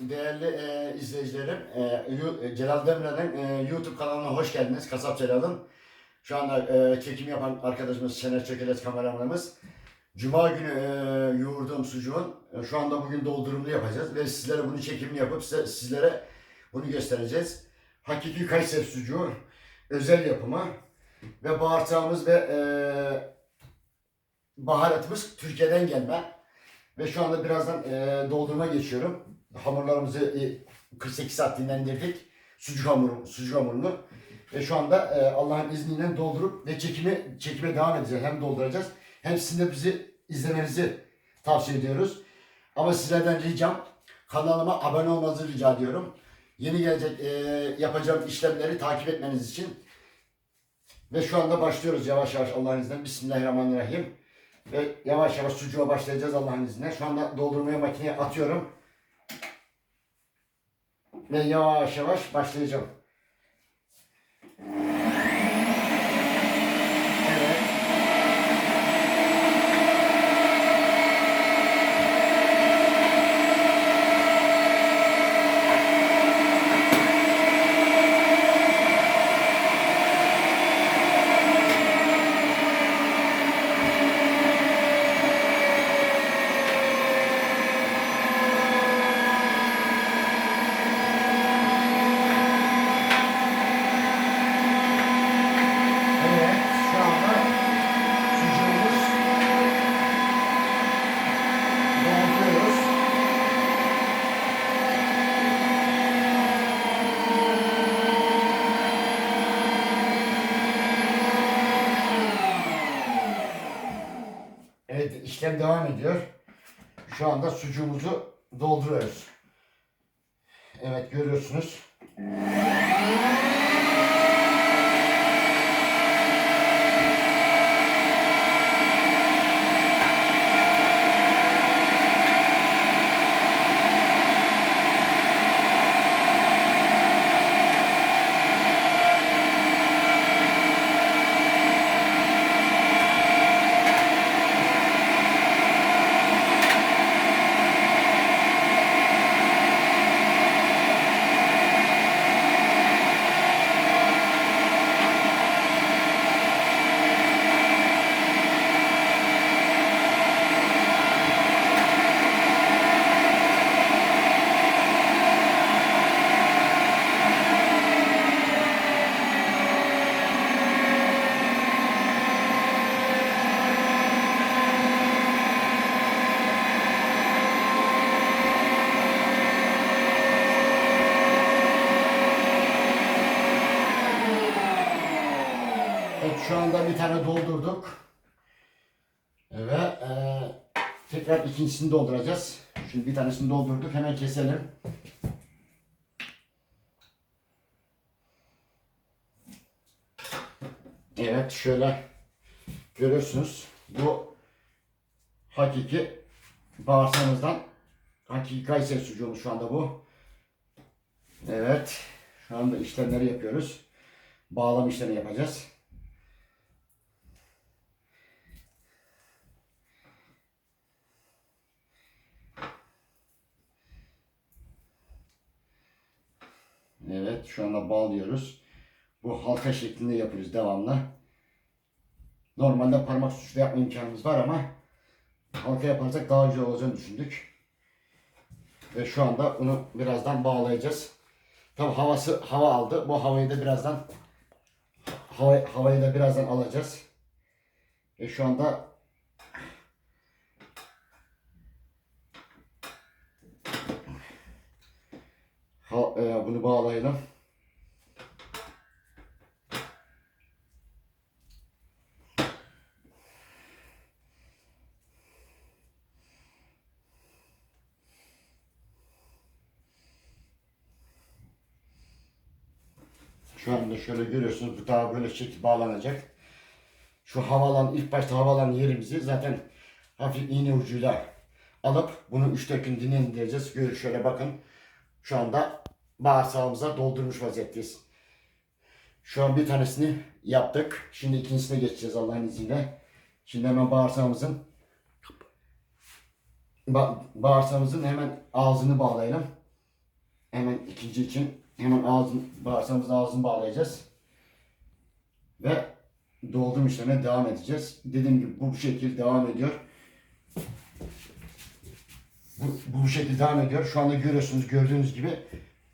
Değerli e, izleyicilerim, e, e, Celal Demirel'in e, YouTube kanalına hoş geldiniz. Kasap Celal'ın. Şu anda e, çekim yapan arkadaşımız Şener Çökeles kameramanımız. Cuma günü e, yoğurduğum sucuğun e, şu anda bugün doldurumunu yapacağız ve sizlere bunu çekimini yapıp size, sizlere bunu göstereceğiz. Hakiki Kayseri sucuğu özel yapımı ve bağırsağımız ve e, baharatımız Türkiye'den gelme. Ve şu anda birazdan e, doldurma geçiyorum. Hamurlarımızı e, 48 saat dinlendirdik. Sucuk hamuru, sucuk hamurunu. Ve şu anda e, Allah'ın izniyle doldurup ve çekime çekime devam edeceğiz. Hem dolduracağız hem sizin de bizi izlemenizi tavsiye ediyoruz. Ama sizlerden ricam kanalıma abone olmanızı rica ediyorum. Yeni gelecek e, yapacağım işlemleri takip etmeniz için. Ve şu anda başlıyoruz yavaş yavaş Allah'ın izniyle. Bismillahirrahmanirrahim. Ve yavaş yavaş sucuğa başlayacağız Allah'ın izniyle. Şu anda doldurmaya makineye atıyorum. Ve yavaş yavaş başlayacağım. Evet. Evet, şu anda sucuğumuz dolduruyoruz. Evet, işlem devam ediyor. Şu anda sucuğumuzu dolduruyoruz. Evet, görüyorsunuz. Şu anda bir tane doldurduk. Ve e, tekrar ikincisini dolduracağız. Şimdi bir tanesini doldurduk. Hemen keselim. Evet şöyle görüyorsunuz. Bu hakiki bağırsağımızdan hakiki Kayseri sucuğumuz şu anda bu. Evet. Şu anda işlemleri yapıyoruz. Bağlama işlemi yapacağız. Evet, şu anda bağlıyoruz. Bu halka şeklinde yapıyoruz devamlı. Normalde parmak suçlu yapma imkanımız var ama halka yaparsak daha güzel olacağını düşündük. Ve şu anda bunu birazdan bağlayacağız. Tabi havası hava aldı. Bu havayı da birazdan hava, havayı da birazdan alacağız. Ve şu anda ha, e, bunu bağlayalım. Şu anda şöyle görüyorsunuz bu daha böyle şekil bağlanacak. Şu havalan ilk başta havalan yerimizi zaten hafif iğne ucuyla alıp bunu 3-4 gün dinlendireceğiz. Görün şöyle bakın. Şu anda bağırsağımıza doldurmuş vaziyetteyiz. Şu an bir tanesini yaptık. Şimdi ikincisine geçeceğiz Allah'ın izniyle. Şimdi hemen bağırsağımızın ba- bağırsağımızın hemen ağzını bağlayalım. hemen ikinci için hemen ağzın, bağırsağımızın ağzını bağlayacağız. Ve doldurma işlemine devam edeceğiz. Dediğim gibi bu, bu şekilde devam ediyor. Bu, bu, şekilde devam ediyor. Şu anda görüyorsunuz gördüğünüz gibi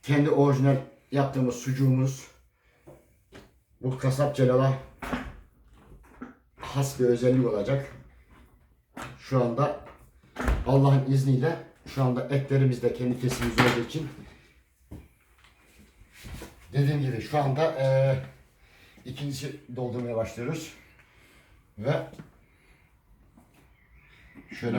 kendi orijinal yaptığımız sucuğumuz bu kasap celala has bir özellik olacak. Şu anda Allah'ın izniyle şu anda etlerimiz de kendi kesimimiz olduğu için dediğim gibi şu anda eee ikincisi doldurmaya başlıyoruz. Ve şöyle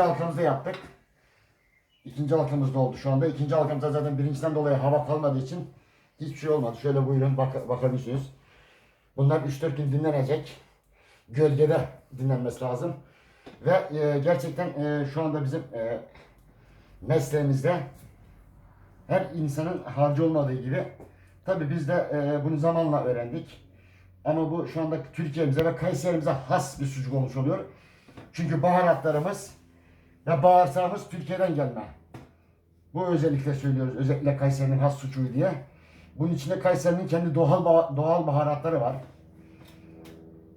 ikinci halkamızı da yaptık. İkinci halkamız doldu şu anda. İkinci halkamızda zaten birinciden dolayı hava kalmadığı için hiçbir şey olmadı. Şöyle buyurun bak bakabilirsiniz. Bunlar 3-4 gün dinlenecek. Gölgede dinlenmesi lazım. Ve e, gerçekten e, şu anda bizim e, mesleğimizde her insanın harcı olmadığı gibi tabi biz de e, bunu zamanla öğrendik. Ama bu şu anda Türkiye'mize ve Kayserimize has bir sucuk olmuş oluyor. Çünkü baharatlarımız ve bağırsağımız Türkiye'den gelme. Bu özellikle söylüyoruz. Özellikle Kayseri'nin has sucuğu diye. Bunun içinde Kayseri'nin kendi doğal doğal baharatları var.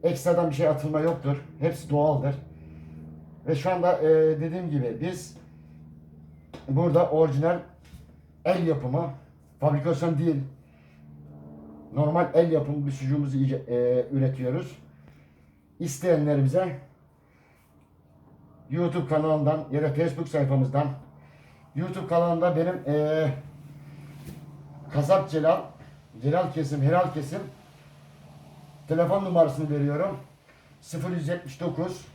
Ekstradan bir şey atılma yoktur. Hepsi doğaldır. Ve şu anda e, dediğim gibi biz burada orijinal el yapımı, fabrikasyon değil, normal el yapımı bir sucuğumuzu e, üretiyoruz. İsteyenlerimize YouTube kanalından ya da Facebook sayfamızdan YouTube kanalında benim e, Kasap Celal Celal Kesim, Helal Kesim telefon numarasını veriyorum. 0179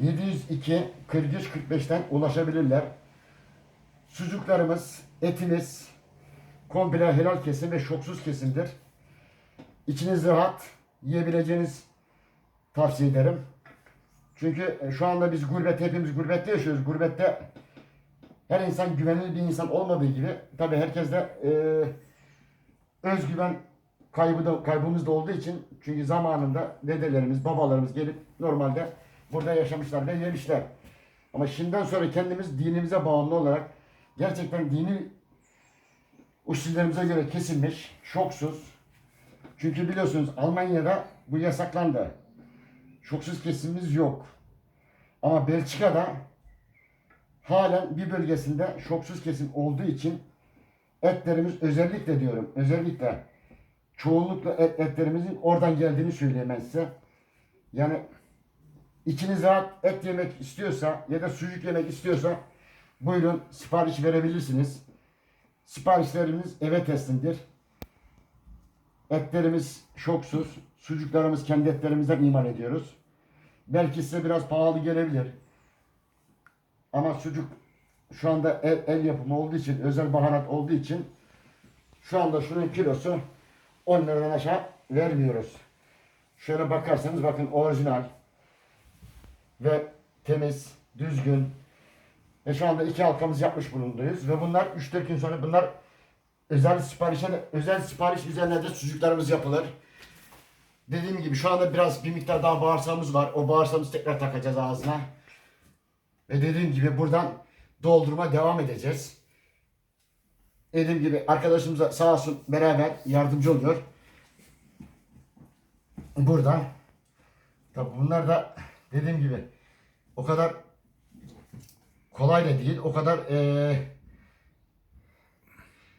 702 43 45'ten ulaşabilirler. Sucuklarımız, etimiz komple helal kesim ve şoksuz kesimdir. İçiniz rahat yiyebileceğiniz tavsiye ederim. Çünkü e, şu anda biz gurbet, hepimiz gurbette yaşıyoruz. Gurbette her insan güvenilir bir insan olmadığı gibi tabi herkes de e, özgüven kaybı da, kaybımız da olduğu için çünkü zamanında dedelerimiz, babalarımız gelip normalde burada yaşamışlar ve yemişler. Ama şimdiden sonra kendimiz dinimize bağımlı olarak gerçekten dini usullerimize göre kesilmiş, şoksuz. Çünkü biliyorsunuz Almanya'da bu yasaklandı. Şoksuz kesimimiz yok. Ama Belçika'da halen bir bölgesinde şoksuz kesim olduğu için etlerimiz özellikle diyorum, özellikle çoğunlukla et, etlerimizin oradan geldiğini söyleyeyim size. Yani içiniz rahat et yemek istiyorsa ya da sucuk yemek istiyorsa buyurun sipariş verebilirsiniz. Siparişlerimiz eve teslimdir. Etlerimiz şoksuz, sucuklarımız kendi etlerimizden imal ediyoruz. Belki size biraz pahalı gelebilir. Ama sucuk şu anda el, el yapımı olduğu için, özel baharat olduğu için şu anda şunun kilosu 10 liradan aşağı vermiyoruz. Şöyle bakarsanız bakın orijinal ve temiz, düzgün ve şu anda iki halkamız yapmış bulunduyuz ve bunlar 3-4 gün sonra bunlar özel siparişe özel sipariş üzerine de sucuklarımız yapılır. Dediğim gibi şu anda biraz bir miktar daha bağırsağımız var. O bağırsağımızı tekrar takacağız ağzına. Ve dediğim gibi buradan doldurma devam edeceğiz. Dediğim gibi arkadaşımız da sağ olsun beraber yardımcı oluyor. Buradan. Tabi bunlar da dediğim gibi o kadar kolay da değil. O kadar eee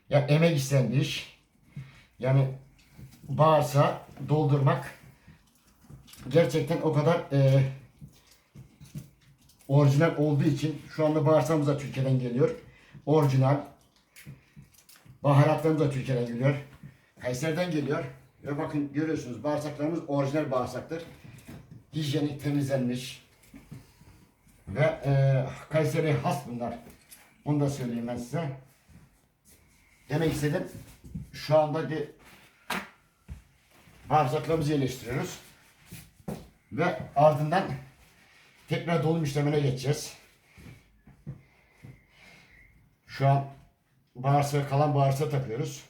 ya emek isteyen bir iş. Yani bağırsağı doldurmak gerçekten o kadar eee orijinal olduğu için şu anda bağırsağımız da Türkiye'den geliyor. Orijinal. Baharatlarımız da Türkiye'den geliyor. Kayseri'den geliyor. Ve bakın görüyorsunuz bağırsaklarımız orijinal bağırsaktır. Hijyenik temizlenmiş. Ve e, Kayseri has bunlar. Onu da söyleyeyim ben size. Demek istedim. Şu anda bir bağırsaklarımızı yerleştiriyoruz. Ve ardından tekrar dolum işlemine geçeceğiz. Şu an bağırsağı kalan bağırsağı takıyoruz.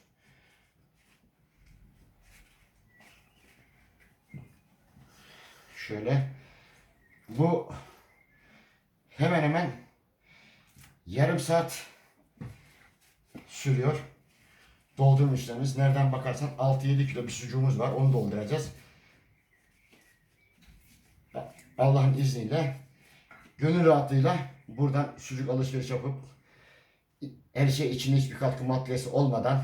Şöyle. Bu hemen hemen yarım saat sürüyor. Doldurma işlemimiz. Nereden bakarsan 6-7 kilo bir sucuğumuz var. Onu dolduracağız. Allah'ın izniyle gönül rahatlığıyla buradan sucuk alışveriş yapıp her şey içinde hiçbir katkı maddesi olmadan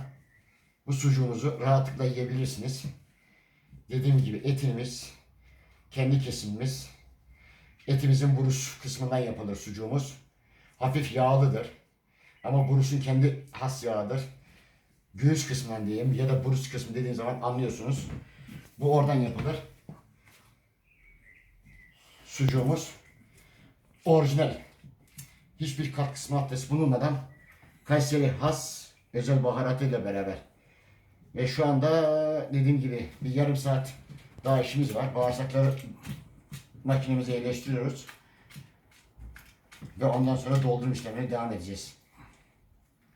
bu sucuğumuzu rahatlıkla yiyebilirsiniz. Dediğim gibi etimiz kendi kesimimiz etimizin burus kısmından yapılır sucuğumuz. Hafif yağlıdır. Ama burusun kendi has yağıdır. Göğüs kısmından diyeyim ya da burus kısmı dediğin zaman anlıyorsunuz. Bu oradan yapılır sucuğumuz orijinal. Hiçbir katkısı maddesi bulunmadan Kayseri has özel baharatıyla beraber. Ve şu anda dediğim gibi bir yarım saat daha işimiz var. Bağırsakları makinemize yerleştiriyoruz. Ve ondan sonra doldurma işlemine devam edeceğiz.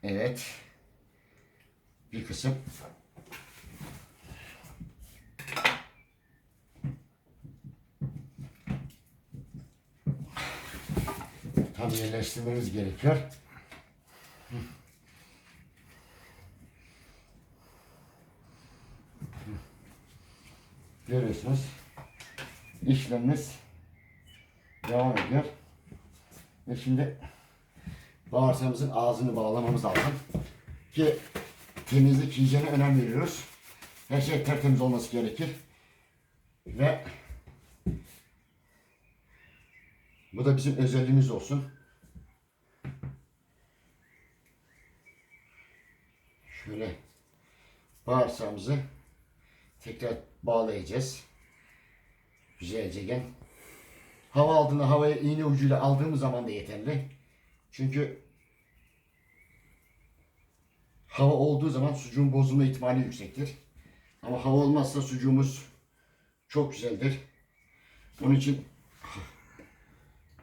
Evet. Bir kısım tam yerleştirmemiz gerekiyor. Görüyorsunuz. İşlemimiz devam ediyor. Ve şimdi bağırsağımızın ağzını bağlamamız lazım. Ki temizlik, hijyene önem veriyoruz. Her şey tertemiz olması gerekir. Ve Bu da bizim özelliğimiz olsun. Şöyle bağırsağımızı tekrar bağlayacağız. Güzelce gel. Hava aldığında havaya iğne ucuyla aldığımız zaman da yeterli. Çünkü hava olduğu zaman sucuğun bozulma ihtimali yüksektir. Ama hava olmazsa sucuğumuz çok güzeldir. Onun için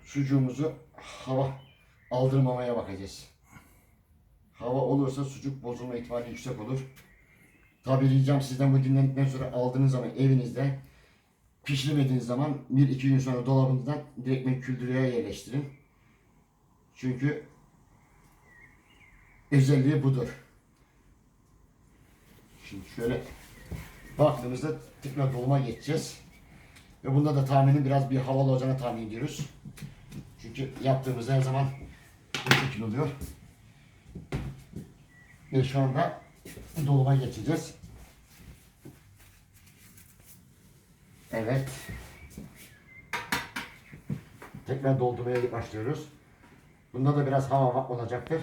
sucuğumuzu hava aldırmamaya bakacağız. Hava olursa sucuk bozulma ihtimali yüksek olur. Tabi ricam sizden bu dinlendikten sonra aldığınız zaman evinizde pişirmediğiniz zaman bir iki gün sonra dolabınızdan direktmen küldürüye yerleştirin. Çünkü özelliği budur. Şimdi şöyle baktığımızda tekrar dolma geçeceğiz. Ve bunda da tahminin biraz bir havalı olacağını tahmin ediyoruz. Çünkü yaptığımız her zaman bu şekil oluyor. Ve şu anda doluma geçeceğiz. Evet. Tekrar doldurmaya başlıyoruz. Bunda da biraz hava olacaktır.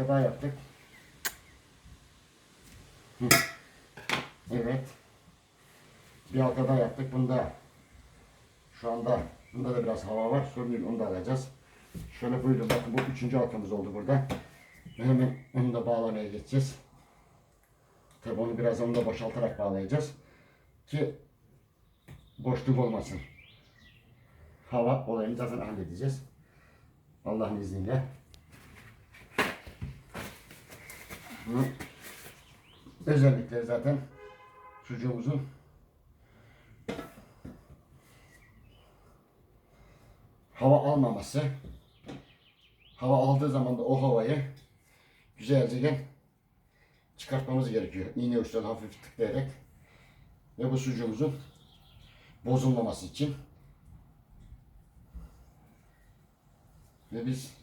Halka daha yaptık. Evet. Bir halka daha yaptık. Bunda şu anda bunda da biraz hava var. Sorun değil onu da alacağız. Şöyle buyurun bakın bu üçüncü halkamız oldu burada. Hemen onu da bağlamaya geçeceğiz. Tabi onu biraz onu da boşaltarak bağlayacağız. Ki boşluk olmasın. Hava olayını zaten halledeceğiz. Allah'ın izniyle. Bunun özellikleri zaten sucuğumuzun hava almaması. Hava aldığı zaman da o havayı güzelce çıkartmamız gerekiyor. İğne uçlarını hafif tıklayarak ve bu sucuğumuzun bozulmaması için. Ve biz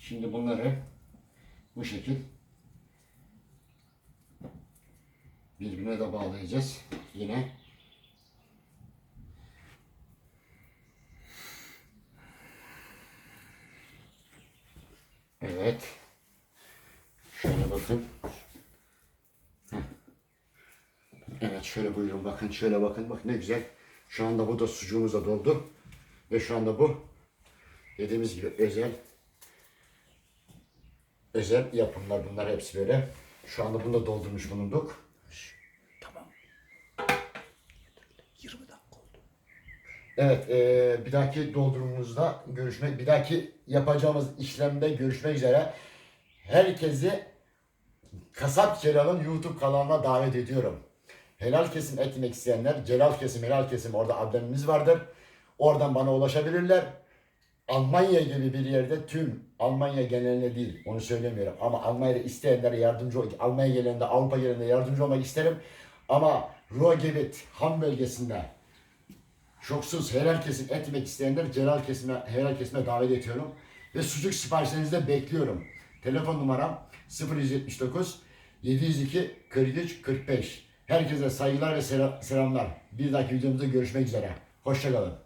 şimdi bunları bu şekil birbirine de bağlayacağız. Yine Evet. Şöyle bakın. Evet şöyle buyurun bakın şöyle bakın bak ne güzel. Şu anda bu da sucuğumuz da doldu. Ve şu anda bu dediğimiz gibi özel özel yapımlar bunlar hepsi böyle. Şu anda bunu da doldurmuş bulunduk. Evet eee, bir dahaki doldurumumuzda görüşmek, bir dahaki yapacağımız işlemde görüşmek üzere. Herkesi Kasap Celal'ın YouTube kanalına davet ediyorum. Helal kesim et yemek isteyenler, Celal kesim, helal kesim orada adlarımız vardır. Oradan bana ulaşabilirler. Almanya gibi bir yerde tüm Almanya geneline değil onu söylemiyorum ama Almanya'da isteyenlere yardımcı ol- Almanya geleninde Avrupa geleninde yardımcı olmak isterim. Ama Ruhrgebiet, Ham bölgesinde şoksuz helal kesim et yemek isteyenler Celal kesime, helal kesime davet ediyorum. Ve sucuk siparişlerinizi de bekliyorum. Telefon numaram 0179 702 43 45. Herkese saygılar ve sela- selamlar. Bir dahaki videomuzda görüşmek üzere. Hoşçakalın.